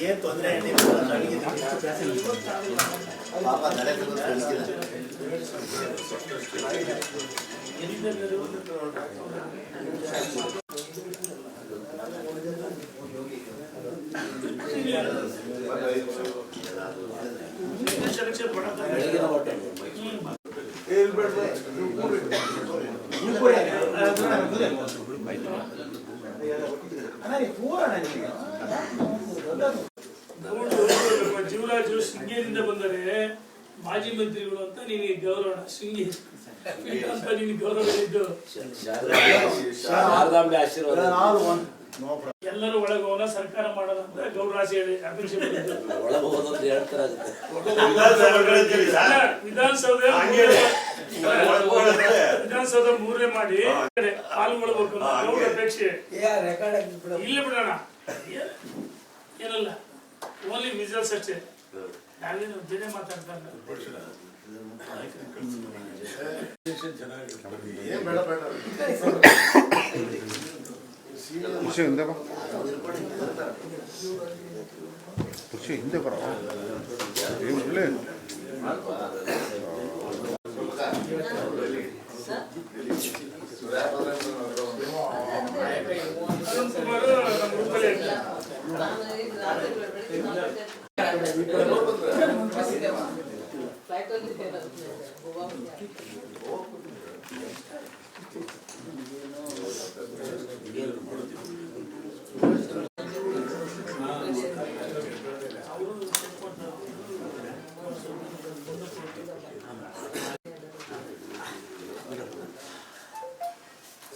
ಏನ್ ತೊಂದರೆ ಪಾಪ ತಲೆ ತೆಗೆದು ಜೀವರಾಜು ಶೃಂಗೇರಿಯಿಂದ ಬಂದರೆ ಮಾಜಿ ಮಂತ್ರಿಗಳು ಅಂತ ನಿನಗೆ ಗೌರವ ಶೃಂಗೇರಿ ಅಂತ ನಿನಗೆ ಗೌರವ ಇದ್ದು. ಶಾರದಾಂಬೆ ಆಶೀರ್ವಾದ. ಎಲ್ಲರೂ ಒಳಗೆ ಹೋಗೋಣ ಸರ್ಕಾರ ಮಾಡೋದಂತ ಅಂತ ಗೌರವಾಸಿ ಹೇಳಿ ಅಪೇಕ್ಷೆ ವಿಧಾನಸೌಧ ವಿಧಾನಸೌಧ ಮೂರೇ ಮಾಡಿ ಪಾಲ್ಗೊಳ್ಬೇಕು ಗೌರವ ಅಪೇಕ್ಷೆ ಇಲ್ಲಿ ಬಿಡೋಣ. ಏನ್- ಏನಲ್ಲ ಓನ್ಲಿ ವಿಜುವಲ್ಸ್ ಅಷ್ಟೇ. ನಾವೇನು ಬೇರೆ ಮಾತಾಡ್ತಾ ಇಲ್ಲ. ಹಿಂದೆ ಬಾ ಖುಷಿ ಹಿಂದೆ ಬರ ಏನು ಒಳ್ಳೆ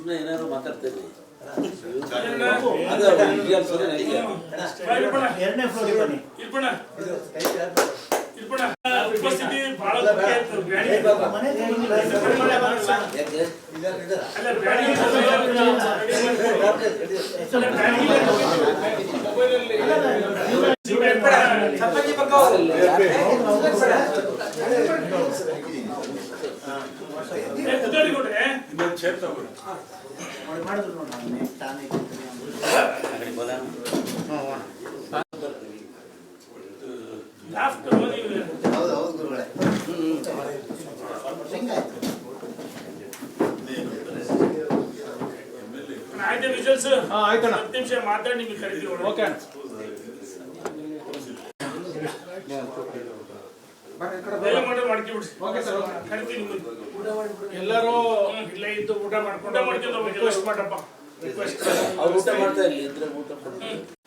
ಬನ್ನಿ ಏನಾದ್ರು ಮಾತಾಡ್ತೇನೆ ಉಪಸ್ಥಿತಿ ಬಹಳ ಮುಖ್ಯ ಲಾಫ್ಟ್ ನೀವು ಹೌದು ಹೌದು ಗುರುಗಳೇ. ಹೆಂಗಾಯ್ತು? ಆಯ್ತಾ ವಿಜುವಲ್ಸ್ ಆಯ್ತಣ್ಣ. ಹತ್ತು ನಿಮಿಷ ಮಾತಾಡಿ ನಿಮಗೆ ಕರಿತೀವಿ ಓಕೆ ಓಕೆ ಮಾಡ್ಕೊಂಬಿಡ್ರಿ ಓಕೆ ಸರ್ ಎಲ್ಲರೂ ಇಲ್ಲೇ ಇದ್ದು ಊಟ ಮಾಡ್ಕೊಂಡು ಊಟ ಮಾಡ್ಕೊಂಡು ರಿಕ್ವೆಸ್ಟ್ ಮಾಡಪ್ಪ. ರಿಕ್ವೆಸ್ಟ್ ಊಟ ಮಾಡ್ತಾ ಇಲ್ಲಿ ಇದ್ರೆ ಊಟ ಮಾಡ್ತಾರೆ.